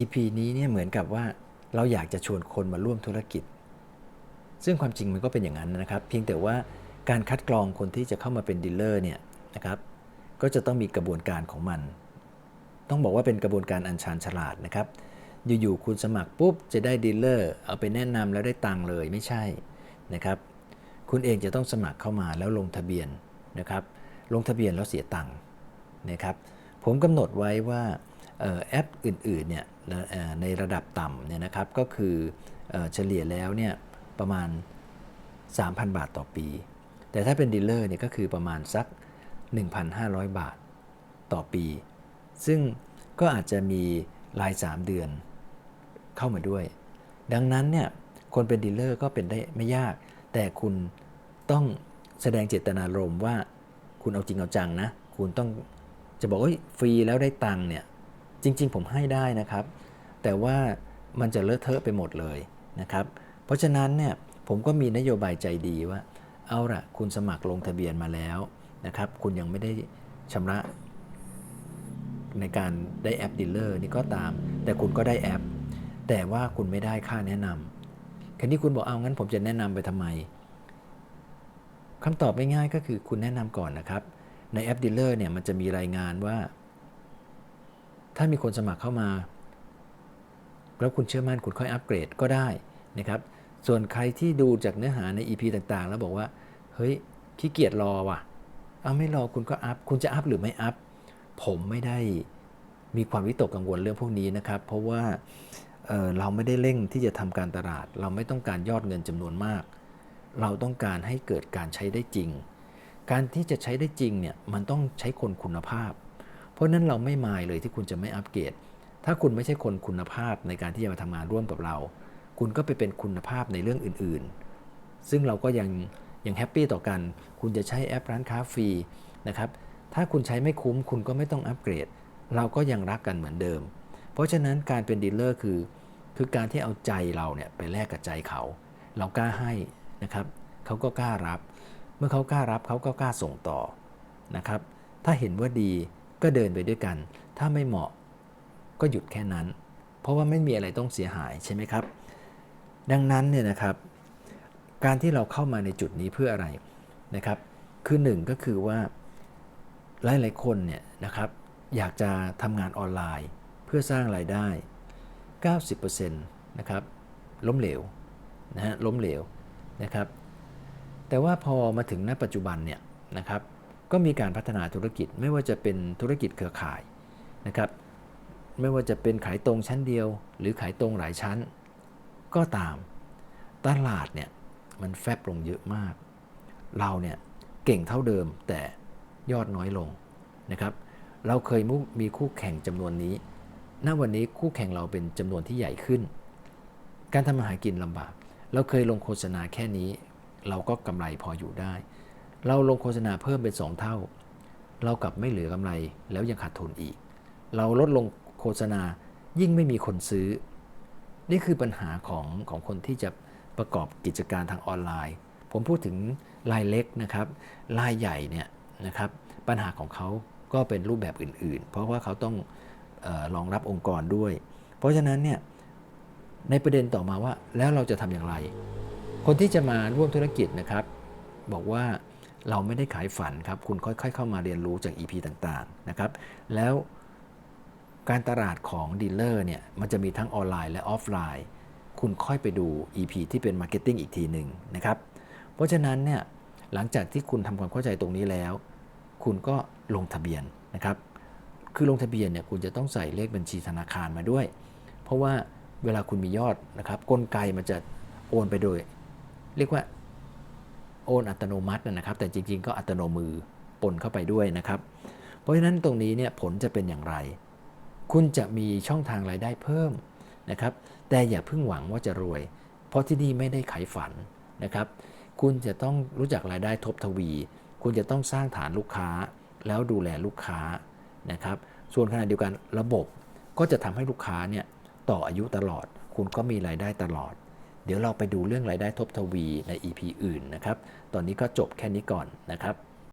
EP นี้เนี่ยเหมือนกับว่าเราอยากจะชวนคนมาร่วมธุรกิจ ซึ่งความจริงมันก็เป็นอย่างนั้นนะครับ เพียงแต่ว่าการคัดกรองคนที่จะเข้ามาเป็นดีลเลอร์เนี่ยนะครับก็จะต้องมีกระบวนการของมัน ต้องบอกว่าเป็นกระบวนการอันชาญฉลาดนะครับ อยู่ๆคุณสมัครปุ๊บจะได้ดีลเลอร์เอาไปแนะนำแล้วได้ตังค์เลยไม่ใช่นะครับคุณเองจะต้องสมัครเข้ามาแล้วลงทะเบียนนะครับลงทะเบียนแล้วเสียตังค์นะครับผมกำหนดไว้ว่า แอปอื่นๆเนี่ยในระดับต่ำเนี่ยนะครับก็คือเอ่อเฉลี่ยแล้วเนี่ยประมาณ 3,000 บาทต่อปี แต่ถ้าเป็นดีลเลอร์เนี่ยก็คือประมาณสัก 1,500 บาทต่อปี ซึ่งก็อาจจะมีราย 3 เดือนเข้ามาด้วย ดังนั้นเนี่ยคนเป็นดีลเลอร์ก็เป็นได้ไม่ยาก แต่คุณต้องแสดงเจตนารมณ์ว่าคุณเอาจริงเอาจังนะ คุณต้องจะบอกว่าฟรีแล้วได้ตังค์เนี่ย จริง ๆ ผมให้ได้นะครับ แต่ว่ามันจะเลอะเทอะไปหมดเลยนะครับ เพราะฉะนั้นเนี่ยผมก็มีนโยบายใจดีว่า เอาละคุณสมัครลงทะเบียนมาแล้วนะครับ คุณยังไม่ได้ชำระในการได้แอปดีลเลอร์นี่ก็ตาม แต่คุณก็ได้แอป แต่ว่าคุณไม่ได้ค่าแนะนำคันนี้คุณบอกเอางั้นผมจะแนะนำไปทำไมคำตอบง่ายๆก็คือคุณแนะนำก่อนนะครับ ในแอปดีลเลอร์เนี่ยมันจะมีรายงานว่า ถ้ามีคนสมัครเข้ามา แล้วคุณเชื่อมั่นคุณค่อยอัปเกรดก็ได้นะครับส่วนใครที่ดูจากเนื้อหาใน EP ต่างๆ แล้วบอกว่า เฮ้ยขี้เกียจรอว่ะ เอาไม่รอคุณก็อัพ คุณจะอัพหรือไม่อัพ ผมไม่ได้มีความวิตกกังวลเรื่องพวกนี้นะครับ เพราะว่าเเราไม่ได้เร่งที่จะทำการตลาด เราไม่ต้องการยอดเงินจำนวนมาก เราต้องการให้เกิดการใช้ได้จริง การที่จะใช้ได้จริงเนี่ย มันต้องใช้คนคุณภาพ เพราะนั้นเราไม่มายเลยที่คุณจะไม่อัปเกรด ถ้าคุณไม่ใช่คนคุณภาพในการที่จะมาทำงานร่วมกับเรา คุณก็ไปเป็นคุณภาพในเรื่องอื่นๆ ซึ่งเราก็ยังยังแฮปปี้ต่อกัน คุณจะใช้แอปร้านค้าฟรีนะครับถ้าคุณใช้ไม่คุ้มคุณก็ไม่ต้องอัปเกรด เราก็ยังรักกันเหมือนเดิม เพราะฉะนั้นการเป็นดีลเลอร์คือ คือการที่เอาใจเราเนี่ยไปแลกกับใจเขา เรากล้าให้นะครับเขาก็กล้ารับ เมื่อเขากล้ารับเขาก็กล้าส่งต่อนะครับ ถ้าเห็นว่าดี ก็เดินไปด้วยกัน ถ้าไม่เหมาะก็หยุดแค่นั้น เพราะว่าไม่มีอะไรต้องเสียหายใช่ไหมครับ ดังนั้นเนี่ยนะครับ การที่เราเข้ามาในจุดนี้เพื่ออะไรนะครับ คือหนึ่งก็คือว่าหลายๆคนเนี่ยนะครับอยากจะทำงานออนไลน์เพื่อสร้างรายได้ 90%นะครับล้มเหลวนะฮะล้มเหลวนะครับ แต่ว่าพอมาถึงณปัจจุบันเนี่ยนะครับ ก็มีการพัฒนาธุรกิจไม่ว่าจะเป็นธุรกิจเครือข่ายนะครับไม่ว่าจะเป็นขายตรงชั้นเดียว หรือขายตรงหลายชั้น ก็ตามตลาดเนี่ยมันแฟบลงเยอะมาก เราเนี่ยเก่งเท่าเดิมแต่ยอดน้อยลงนะครับ เราเคยมุมีคู่แข่งจำนวนนี้ ณ วันนี้คู่แข่งเราเป็นจำนวนที่ใหญ่ขึ้น การทำมาหากินลำบาก เราเคยลงโฆษณาแค่นี้ เราก็กำไรพออยู่ได้ เราลงโฆษณาเพิ่มเป็น 2 เท่า เรากลับไม่เหลือกำไรแล้วยังขาดทุนอีก เราลดลงโฆษณายิ่งไม่มีคนซื้อ นี่คือปัญหาของของคนที่จะประกอบกิจการทางออนไลน์ ผมพูดถึงรายเล็กนะครับรายใหญ่เนี่ยนะครับปัญหาของเขาก็เป็นรูปแบบอื่น ๆ เพราะว่าเขาต้องออรองรับองค์กรด้วย เพราะฉะนั้นเนี่ยในประเด็นต่อมาว่าแล้วเราจะทำอย่างไร คนที่จะมาร่วมธุรกิจนะครับ บอกว่า เราไม่ได้ขายฝันครับ คุณค่อย ๆ เข้ามาเรียนรู้จาก EP ต่างๆนะครับ แล้วการตลาดของดีลเลอร์เนี่ยมันจะมีทั้งออนไลน์และออฟไลน์ คุณค่อยไปดู EP ที่เป็น Marketing อีกทีหนึ่งนะครับ เพราะฉะนั้นเนี่ยหลังจากที่คุณทำความเข้าใจตรงนี้แล้ว คุณก็ลงทะเบียนนะครับ คือลงทะเบียนเนี่ยคุณจะต้องใส่เลขบัญชีธนาคารมาด้วย เพราะว่าเวลาคุณมียอดนะครับกลไกมันจะโอนไปโดย เรียกว่า โอนอัตโนมัตินะครับ แต่จริง ๆ ก็อัตโนมือปนเข้าไปด้วยนะครับ เพราะฉะนั้นตรงนี้เนี่ยผลจะเป็นอย่างไร คุณจะมีช่องทางรายได้เพิ่มนะครับ แต่อย่าเพิ่งหวังว่าจะรวย เพราะที่นี่ไม่ได้ไขฝันนะครับ คุณจะต้องรู้จักรายได้ทบทวี คุณจะต้องสร้างฐานลูกค้า แล้วดูแลลูกค้านะครับ ส่วนขณะเดียวกันระบบก็จะทำให้ลูกค้าเนี่ยต่ออายุตลอด คุณก็มีรายได้ตลอด เดี๋ยวเราไปดูเรื่องรายได้ทบทวีใน EP อื่นนะครับ ตอนนี้ก็จบแค่นี้ก่อนนะครับ